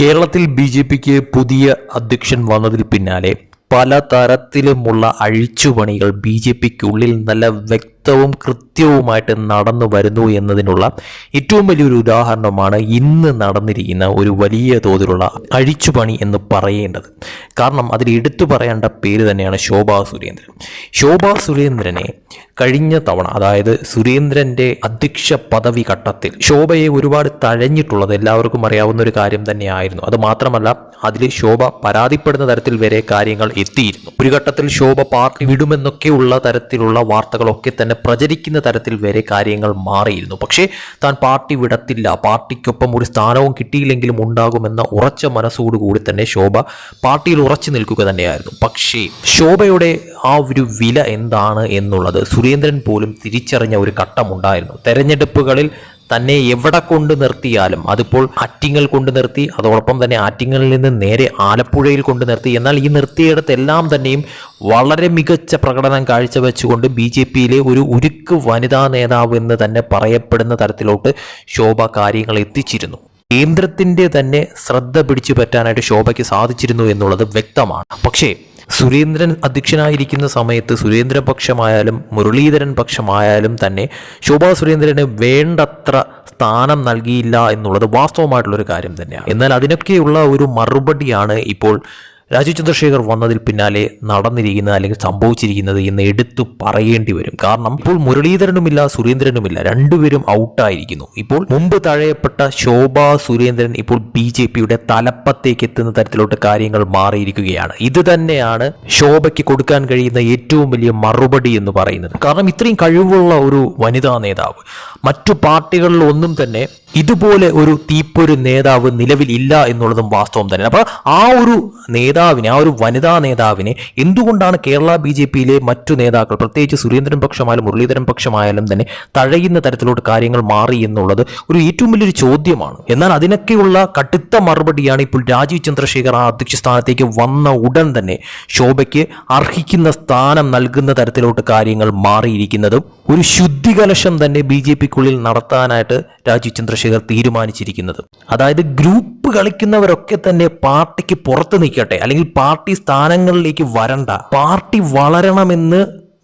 കേരളത്തിൽ B J പിക്ക് പുതിയ അധ്യക്ഷൻ വന്നതിൽ പിന്നാലെ പല തരത്തിലുമുള്ള അഴിച്ചുപണികൾ ബി ജെ പിക്കുള്ളിൽ നല്ല വ്യക്തവും കൃത്യവുമായിട്ട് നടന്നു വരുന്നു എന്നതിനുള്ള ഏറ്റവും വലിയൊരു ഉദാഹരണമാണ് ഇന്ന് നടന്നിരിക്കുന്ന ഒരു വലിയ തോതിലുള്ള അഴിച്ചുപണി എന്ന് പറയേണ്ടത്. കാരണം അതിൽ എടുത്തു പറയേണ്ട പേര് തന്നെയാണ് ശോഭാ സുരേന്ദ്രൻ. ശോഭാ സുരേന്ദ്രനെ കഴിഞ്ഞ തവണ അതായത് സുരേന്ദ്രന്റെ അധ്യക്ഷ പദവി ഘട്ടത്തിൽ ശോഭയെ ഒരുപാട് തഴഞ്ഞിട്ടുള്ളത് എല്ലാവർക്കും അറിയാവുന്ന ഒരു കാര്യം തന്നെയായിരുന്നു. അത് മാത്രമല്ല അതിൽ ശോഭ പരാതിപ്പെടുന്ന തരത്തിൽ വരെ കാര്യങ്ങൾ എത്തിയിരുന്നു. ഒരു ഘട്ടത്തിൽ ശോഭ പാർട്ടി വിടുമെന്നൊക്കെയുള്ള തരത്തിലുള്ള വാർത്തകളൊക്കെ തന്നെ പ്രചരിക്കുന്ന തരത്തിൽ വരെ കാര്യങ്ങൾ മാറിയിരുന്നു. പക്ഷേ താൻ പാർട്ടി വിടത്തില്ല. പാർട്ടിക്കൊപ്പം ഒരു സ്ഥാനവും കിട്ടിയില്ലെങ്കിലും ഉണ്ടാകുമെന്ന ഉറച്ച മനസ്സോടുകൂടി തന്നെ ശോഭ പാർട്ടിയിൽ ഉറച്ചു നിൽക്കുക തന്നെയായിരുന്നു. പക്ഷേ ശോഭയുടെ ആ ഒരു വില എന്താണ് എന്നുള്ളത് സുരേന്ദ്രൻ പോലും തിരിച്ചറിഞ്ഞ ഒരു ഘട്ടമുണ്ടായിരുന്നു. തെരഞ്ഞെടുപ്പുകളിൽ തന്നെ എവിടെ കൊണ്ട് നിർത്തിയാലും അതിപ്പോൾ ആറ്റിങ്ങൽ കൊണ്ട് നിർത്തി അതോടൊപ്പം തന്നെ ആറ്റിങ്ങലിൽ നിന്ന് നേരെ ആലപ്പുഴയിൽ കൊണ്ട് നിർത്തി. എന്നാൽ ഈ നിർത്തിയിടത്തെല്ലാം തന്നെയും വളരെ മികച്ച പ്രകടനം കാഴ്ചവെച്ചുകൊണ്ട് ബി ജെ പിയിലെ ഒരു ഉരുക്ക് വനിതാ നേതാവ് എന്ന് തന്നെ പറയപ്പെടുന്ന തരത്തിലോട്ട് ശോഭ കാര്യങ്ങൾ എത്തിച്ചിരുന്നു. കേന്ദ്രത്തിന്റെ തന്നെ ശ്രദ്ധ പിടിച്ചു പറ്റാനായിട്ട് ശോഭയ്ക്ക് സാധിച്ചിരുന്നു എന്നുള്ളത് വ്യക്തമാണ്. പക്ഷേ സുരേന്ദ്രൻ അധ്യക്ഷനായിരിക്കുന്ന സമയത്ത് സുരേന്ദ്രൻ പക്ഷമായാലും മുരളീധരൻ പക്ഷമായാലും തന്നെ ശോഭാ സുരേന്ദ്രന് വേണ്ടത്ര സ്ഥാനം നൽകിയില്ല എന്നുള്ളത് വാസ്തവമായിട്ടുള്ളൊരു കാര്യം തന്നെയാണ്. എന്നാൽ അതിനൊക്കെയുള്ള ഒരു മറുപടിയാണ് ഇപ്പോൾ രാജീവ് ചന്ദ്രശേഖർ വന്നതിൽ പിന്നാലെ നടന്നിരിക്കുന്നത് അല്ലെങ്കിൽ സംഭവിച്ചിരിക്കുന്നത് എന്ന് എടുത്തു പറയേണ്ടി വരും. കാരണം ഇപ്പോൾ മുരളീധരനുമില്ല സുരേന്ദ്രനുമില്ല. രണ്ടുപേരും ഔട്ടായിരിക്കുന്നു. ഇപ്പോൾ മുമ്പ് തഴയപ്പെട്ട ശോഭ സുരേന്ദ്രൻ ഇപ്പോൾ ബി ജെ പിയുടെ തലപ്പത്തേക്ക് എത്തുന്ന തരത്തിലോട്ട് കാര്യങ്ങൾ മാറിയിരിക്കുകയാണ്. ഇത് തന്നെയാണ് ശോഭയ്ക്ക് കൊടുക്കാൻ കഴിയുന്ന ഏറ്റവും വലിയ മറുപടി എന്ന് പറയുന്നത്. കാരണം ഇത്രയും കഴിവുള്ള ഒരു വനിതാ നേതാവ് മറ്റു പാർട്ടികളിൽ ഒന്നും തന്നെ ഇതുപോലെ ഒരു തീപ്പൊരു നേതാവ് നിലവിൽ ഇല്ല എന്നുള്ളതും വാസ്തവം തന്നെ അപ്പോൾ ആ ഒരു നേതാവിനെ ആ ഒരു വനിതാ നേതാവിനെ എന്തുകൊണ്ടാണ് കേരള ബി ജെ പിയിലെ മറ്റു നേതാക്കൾ പ്രത്യേകിച്ച് സുരേന്ദ്രൻ പക്ഷമായാലും മുരളീധരൻ പക്ഷമായാലും തന്നെ തഴയുന്ന തരത്തിലോട്ട് കാര്യങ്ങൾ മാറി എന്നുള്ളത് ഒരു ഏറ്റവും വലിയൊരു ചോദ്യമാണ്. എന്നാൽ അതിനൊക്കെയുള്ള കടുത്ത മറുപടിയാണ് ഇപ്പോൾ രാജീവ് ചന്ദ്രശേഖർ ആ അധ്യക്ഷ സ്ഥാനത്തേക്ക് വന്ന ഉടൻ തന്നെ ശോഭയ്ക്ക് അർഹിക്കുന്ന സ്ഥാനം നൽകുന്ന തരത്തിലോട്ട് കാര്യങ്ങൾ മാറിയിരിക്കുന്നതും ഒരു ശുദ്ധികലശം തന്നെ ബി ജെ പിക്കുള്ളിൽ നടത്താനായിട്ട് രാജീവ് ചന്ദ്രശേഖർ തീരുമാനിച്ചിരിക്കുന്നത്. അതായത് ഗ്രൂപ്പ് കളിക്കുന്നവരൊക്കെ തന്നെ പാർട്ടിക്ക് പുറത്ത് നിൽക്കട്ടെ അല്ലെങ്കിൽ പാർട്ടി സ്ഥാനങ്ങളിലേക്ക് വരണ്ട പാർട്ടി വളരണമെന്ന്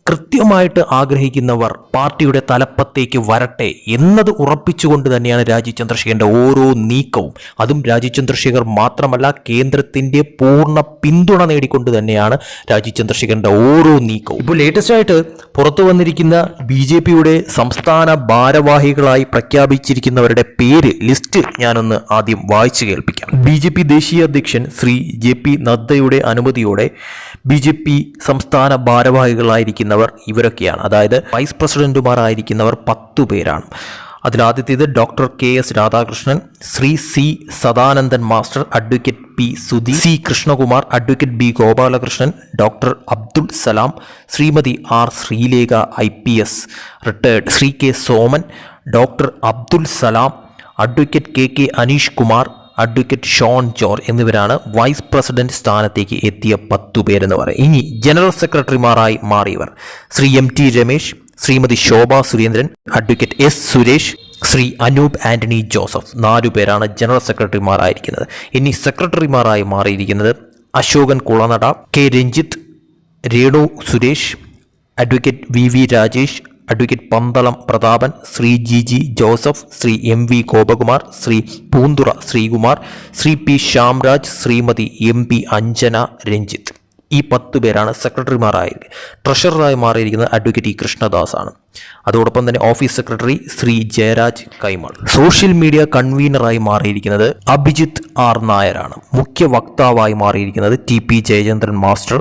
കൃത്യമായിട്ട് ആഗ്രഹിക്കുന്നവർ പാർട്ടിയുടെ തലപ്പത്തേക്ക് വരട്ടെ എന്നത് ഉറപ്പിച്ചുകൊണ്ട് തന്നെയാണ് രാജീവ് ചന്ദ്രശേഖരന്റെ ഓരോ നീക്കവും. അതും രാജീവ് ചന്ദ്രശേഖർ മാത്രമല്ല കേന്ദ്രത്തിന്റെ പൂർണ പിന്തുണ നേടിക്കൊണ്ട് തന്നെയാണ് രാജീവ് ചന്ദ്രശേഖരന്റെ ഓരോ നീക്കവും. ഇപ്പോൾ ലേറ്റസ്റ്റ് ആയിട്ട് പുറത്തു വന്നിരിക്കുന്ന ബി ജെ പിയുടെ സംസ്ഥാന ഭാരവാഹികളായി പ്രഖ്യാപിച്ചിരിക്കുന്നവരുടെ പേര് ലിസ്റ്റ് ഞാനൊന്ന് ആദ്യം വായിച്ചു കേൾപ്പിക്കാം. ബി ജെ പി ദേശീയ അധ്യക്ഷൻ ശ്രീ ജെ പി നദ്ദയുടെ അനുമതിയോടെ ബി ജെ പി സംസ്ഥാന ഭാരവാഹികളായിരിക്കുന്നവർ ഇവരൊക്കെയാണ്. അതായത് വൈസ് പ്രസിഡന്റുമാർ ആയിരിക്കുന്നവർ പത്തു പേരാണ്. അതിലാദ്യത്തേത് doctor K S Radhakrishnan Shri C Sadanandan master advocate P Sudhi C Krishnakumar advocate B Gopalakrishnan doctor Abdul Salam Shrimati R Sreelekha I P S retired Shri K Soman doctor Abdul Salam advocate K K Aneesh Kumar advocate Shone ജോർ എന്നിവരാണ് vice president സ്ഥാനത്തേക്ക് എത്തിയ പത്തു പേരെന്ന് പറയും. ഇനി general സെക്രട്ടറിമാരായി മാറിയവർ Shri M T Ramesh Shrimati Shobha Surendran advocate S Suresh Shri Anoop Antony Joseph. നാലു പേരാണ് ജനറൽ സെക്രട്ടറിമാരായിരിക്കുന്നത്. ഇനി സെക്രട്ടറിമാരായി മാറിയിരിക്കുന്നത് Ashokan Kulanada K Ranjith Renu Suresh advocate V V Rajesh advocate Pandalam Prathapan Shri G G Joseph Shri M V Gopakumar Shri Poonthura Sreekumar Shri P Shyamraj Shrimati M P Anjana Ranjith. ഈ പത്ത് പേരാണ് സെക്രട്ടറിമാരായത് ട്രഷററായി മാറിയിരിക്കുന്നത് advocate E Krishnadas ആണ് അതോടൊപ്പം തന്നെ office secretary Shri Jayaraj Kaimal. Social media കൺവീനറായി മാറിയിരിക്കുന്നത് Abhijith R നായരാണ്. മുഖ്യ വക്താവായി മാറിയിരിക്കുന്നത് T P Jayachandran master.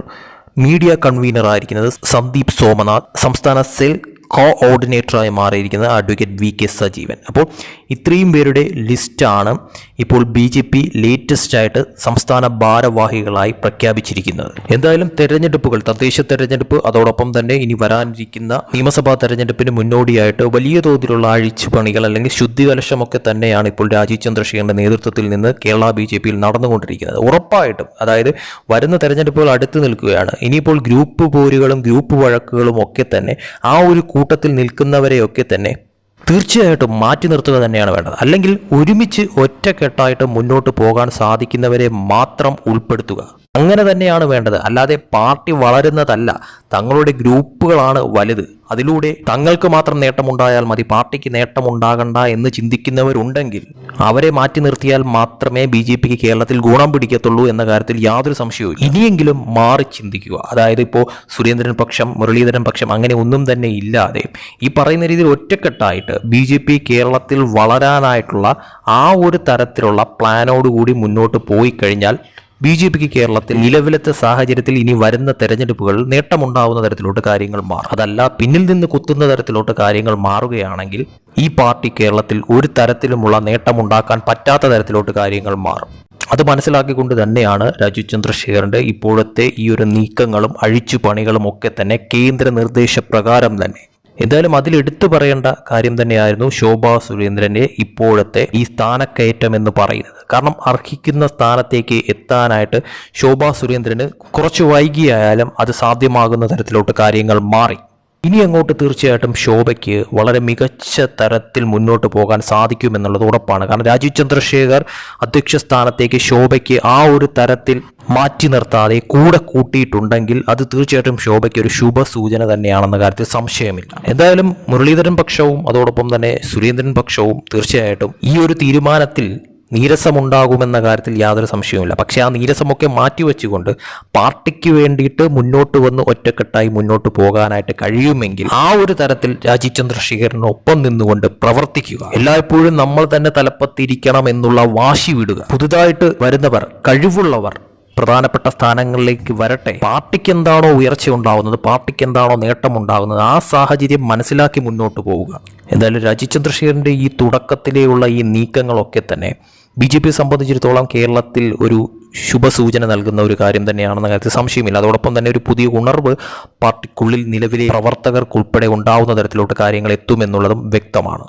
Media കൺവീനറായിരിക്കുന്നത് Sandeep Somnath. സംസ്ഥാന സെൽ കോ ഓർഡിനേറ്ററായി മാറിയിരിക്കുന്നത് അഡ്വക്കേറ്റ് വി കെ സജീവൻ. അപ്പോൾ ഇത്രയും പേരുടെ ലിസ്റ്റാണ് ഇപ്പോൾ ബി ജെ പി ലേറ്റസ്റ്റ് ആയിട്ട് സംസ്ഥാന ഭാരവാഹികളായി പ്രഖ്യാപിച്ചിരിക്കുന്നത്. എന്തായാലും തെരഞ്ഞെടുപ്പുകൾ തദ്ദേശ തെരഞ്ഞെടുപ്പ് അതോടൊപ്പം തന്നെ ഇനി വരാനിരിക്കുന്ന നിയമസഭാ തെരഞ്ഞെടുപ്പിന് മുന്നോടിയായിട്ട് വലിയ തോതിലുള്ള അഴിച്ചുപണികൾ അല്ലെങ്കിൽ ശുദ്ധികലശമൊക്കെ തന്നെയാണ് ഇപ്പോൾ രാജീവ് ചന്ദ്രശേഖരന്റെ നേതൃത്വത്തിൽ നിന്ന് കേരള ബി ജെ പിയിൽ നടന്നുകൊണ്ടിരിക്കുന്നത്. ഉറപ്പായിട്ടും അതായത് വരുന്ന തെരഞ്ഞെടുപ്പുകൾ അടുത്ത് നിൽക്കുകയാണ്. ഇനിയിപ്പോൾ ഗ്രൂപ്പ് പോരുകളും ഗ്രൂപ്പ് വഴക്കുകളും ഒക്കെ തന്നെ ആ ഒരു കൂട്ടത്തിൽ നിൽക്കുന്നവരെയൊക്കെ തന്നെ തീർച്ചയായിട്ടും മാറ്റി നിർത്തുക തന്നെയാണ് വേണ്ടത്. അല്ലെങ്കിൽ ഒരുമിച്ച് ഒറ്റക്കെട്ടായിട്ട് മുന്നോട്ട് പോകാൻ സാധിക്കുന്നവരെ മാത്രം ഉൾപ്പെടുത്തുക. അങ്ങനെ തന്നെയാണ് വേണ്ടത്. അല്ലാതെ പാർട്ടി വളരുന്നതല്ല. തങ്ങളുടെ ഗ്രൂപ്പുകളാണ് വലുത്. അതിലൂടെ തങ്ങൾക്ക് മാത്രം നേട്ടമുണ്ടായാൽ മതി. പാർട്ടിക്ക് നേട്ടമുണ്ടാകണ്ട എന്ന് ചിന്തിക്കുന്നവരുണ്ടെങ്കിൽ അവരെ മാറ്റി നിർത്തിയാൽ മാത്രമേ ബി ജെ പിക്ക് കേരളത്തിൽ ഗുണം പിടിക്കത്തുള്ളൂ എന്ന കാര്യത്തിൽ യാതൊരു സംശയവും ഇനിയെങ്കിലും മാറി ചിന്തിക്കുക. അതായത് ഇപ്പോൾ സുരേന്ദ്രൻ പക്ഷം മുരളീധരൻ പക്ഷം അങ്ങനെ ഒന്നും തന്നെ ഇല്ലാതെ ഈ പറയുന്ന രീതിയിൽ ഒറ്റക്കെട്ടായിട്ട് ബി ജെ പി കേരളത്തിൽ വളരാനായിട്ടുള്ള ആ ഒരു തരത്തിലുള്ള പ്ലാനോടുകൂടി മുന്നോട്ട് പോയി കഴിഞ്ഞാൽ ബി ജെ പിക്ക് കേരളത്തിൽ നിലവിലത്തെ സാഹചര്യത്തിൽ ഇനി വരുന്ന തെരഞ്ഞെടുപ്പുകൾ നേട്ടമുണ്ടാവുന്ന തരത്തിലോട്ട് കാര്യങ്ങൾ മാറും. അതല്ല പിന്നിൽ നിന്ന് കുത്തുന്ന തരത്തിലോട്ട് കാര്യങ്ങൾ മാറുകയാണെങ്കിൽ ഈ പാർട്ടി കേരളത്തിൽ ഒരു തരത്തിലുമുള്ള നേട്ടമുണ്ടാക്കാൻ പറ്റാത്ത തരത്തിലോട്ട് കാര്യങ്ങൾ മാറും. അത് മനസ്സിലാക്കിക്കൊണ്ട് തന്നെയാണ് രാജു ചന്ദ്രശേഖരന്റെ ഇപ്പോഴത്തെ ഈ ഒരു നീക്കങ്ങളും അഴിച്ചുപണികളും ഒക്കെ തന്നെ കേന്ദ്ര നിർദ്ദേശപ്രകാരം തന്നെ എന്തായാലും അതിൽ എടുത്തു പറയേണ്ട കാര്യം തന്നെയായിരുന്നു ശോഭാ സുരേന്ദ്രന്റെ ഇപ്പോഴത്തെ ഈ സ്ഥാനക്കയറ്റം എന്ന് പറയുന്നത്. കാരണം അർഹിക്കുന്ന സ്ഥാനത്തേക്ക് എത്താനായിട്ട് ശോഭാ സുരേന്ദ്രന് കുറച്ച് വൈകിയായാലും അത് സാധ്യമാകുന്ന തരത്തിലോട്ട് കാര്യങ്ങൾ മാറി. ഇനി അങ്ങോട്ട് തീർച്ചയായിട്ടും ശോഭയ്ക്ക് വളരെ മികച്ച തരത്തിൽ മുന്നോട്ട് പോകാൻ സാധിക്കുമെന്നുള്ളത് ഉറപ്പാണ്. കാരണം രാജീവ് ചന്ദ്രശേഖർ അധ്യക്ഷ സ്ഥാനത്തേക്ക് ശോഭയ്ക്ക് ആ ഒരു തരത്തിൽ മാറ്റി നിർത്താതെ കൂടെ കൂട്ടിയിട്ടുണ്ടെങ്കിൽ അത് തീർച്ചയായിട്ടും ശോഭയ്ക്ക് ഒരു ശുഭ സൂചന തന്നെയാണെന്ന കാര്യത്തിൽ സംശയമില്ല. എന്തായാലും മുരളീധരൻ പക്ഷവും അതോടൊപ്പം തന്നെ സുരേന്ദ്രൻ പക്ഷവും തീർച്ചയായിട്ടും ഈ ഒരു തീരുമാനത്തിൽ നീരസമുണ്ടാകുമെന്ന കാര്യത്തിൽ യാതൊരു സംശയവുമില്ല. പക്ഷേ ആ നീരസമൊക്കെ മാറ്റിവെച്ചുകൊണ്ട് പാർട്ടിക്ക് വേണ്ടിയിട്ട് മുന്നോട്ട് വന്ന് ഒറ്റക്കെട്ടായി മുന്നോട്ട് പോകാനായിട്ട് കഴിയുമെങ്കിൽ ആ ഒരു തരത്തിൽ രാജീവ് ചന്ദ്രശേഖരനൊപ്പം നിന്നുകൊണ്ട് പ്രവർത്തിക്കുക. എല്ലായ്പ്പോഴും നമ്മൾ തന്നെ തലപ്പത്തിരിക്കണം എന്നുള്ള വാശി വിടുക. പുതുതായിട്ട് വരുന്നവർ കഴിവുള്ളവർ പ്രധാനപ്പെട്ട സ്ഥാനങ്ങളിലേക്ക് വരട്ടെ. പാർട്ടിക്ക് എന്താണോ ഉയർച്ച ഉണ്ടാകുന്നത് പാർട്ടിക്ക് എന്താണോ നേട്ടമുണ്ടാകുന്നത് ആ സാഹചര്യം മനസ്സിലാക്കി മുന്നോട്ട് പോവുക. എന്തായാലും രാജീവ് ചന്ദ്രശേഖരന്റെ ഈ തുടക്കത്തിലെയുള്ള ഈ നീക്കങ്ങളൊക്കെ തന്നെ ബി ജെ പിയെ സംബന്ധിച്ചിടത്തോളം കേരളത്തിൽ ഒരു ശുഭസൂചന നൽകുന്ന ഒരു കാര്യം തന്നെയാണെന്ന കാര്യത്തിൽ സംശയമില്ല. അതോടൊപ്പം തന്നെ ഒരു പുതിയ ഉണർവ് പാർട്ടിക്കുള്ളിൽ നിലവിലെ പ്രവർത്തകർക്കുൾപ്പെടെ ഉണ്ടാവുന്ന തരത്തിലോട്ട് കാര്യങ്ങൾ എത്തുമെന്നുള്ളതും വ്യക്തമാണ്.